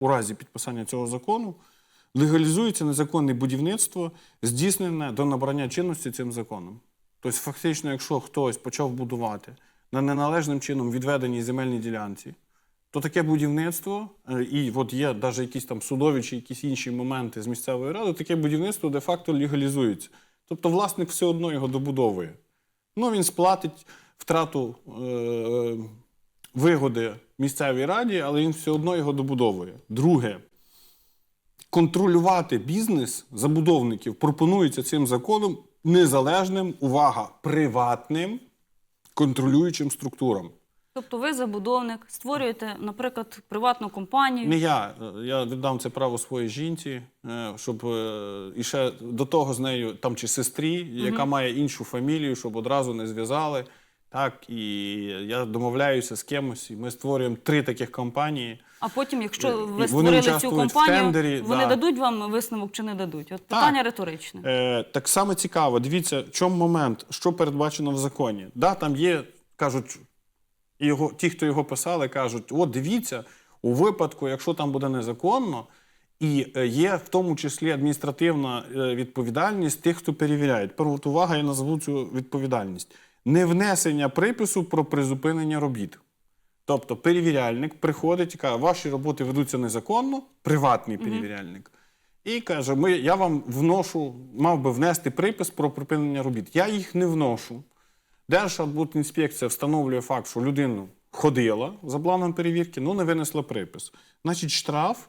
у разі підписання цього закону легалізується незаконне будівництво, здійснене до набрання чинності цим законом. Тобто, фактично, якщо хтось почав будувати на неналежним чином відведеній земельній ділянці, то таке будівництво, е, і от є навіть якісь там судові чи якісь інші моменти з місцевої ради, таке будівництво де-факто легалізується. Тобто власник все одно його добудовує. Ну, він сплатить втрату е, вигоди місцевій раді, але він все одно його добудовує. Друге, контролювати бізнес забудовників пропонується цим законом незалежним, увага, приватним контролюючим структурам. Тобто ви забудовник, створюєте, наприклад, приватну компанію. Не я. е, Я віддам це право своїй жінці, е, щоб е, і ще до того з нею, там чи сестрі, яка має іншу фамілію, щоб одразу не зв'язали. Так, і я домовляюся з кимось, і ми створюємо три таких компанії. А потім, якщо ви створили цю в компанію, тендері, вони да. дадуть вам висновок чи не дадуть? От питання риторичне. Е, так само цікаво. Дивіться, в чому момент, що передбачено в законі. Да, там є, кажуть, його, ті, хто його писали, кажуть: от дивіться, у випадку, якщо там буде незаконно, і е, є в тому числі адміністративна е, відповідальність тих, хто перевіряє. Тепер от увага, я назву цю відповідальність. Невнесення припису про призупинення робіт. Тобто перевіряльник приходить і каже, ваші роботи ведуться незаконно, приватний перевіряльник. І каже, ми, я вам вношу, мав би внести припис про припинення робіт. Я їх не вношу. Держарбудінспекція встановлює факт, що людина ходила за планом перевірки, але не винесла припис. Значить, штраф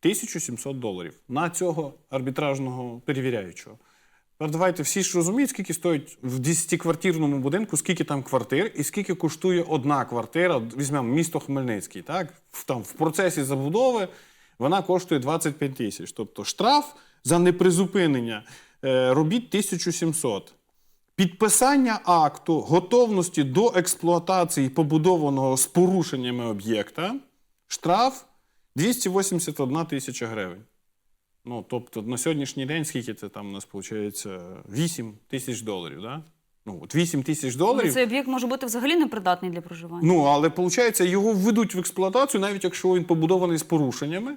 1700 доларів на цього арбітражного перевіряючого. Давайте всі ж розуміють, скільки стоїть в 10-квартирному будинку, скільки там квартир і скільки коштує одна квартира. Візьмемо місто Хмельницький. Так? Там, в процесі забудови вона коштує 25 тисяч. Тобто штраф за непризупинення е, робіт 1700. Підписання акту готовності до експлуатації побудованого з порушеннями об'єкта штраф 281 тисяча гривень. Ну, тобто на сьогоднішній день скільки це там у нас виходить? 8 тисяч доларів. Да? Ну, от 8 тисяч доларів. цей об'єкт може бути взагалі непридатний для проживання. Ну, але виходить, його введуть в експлуатацію, навіть якщо він побудований з порушеннями.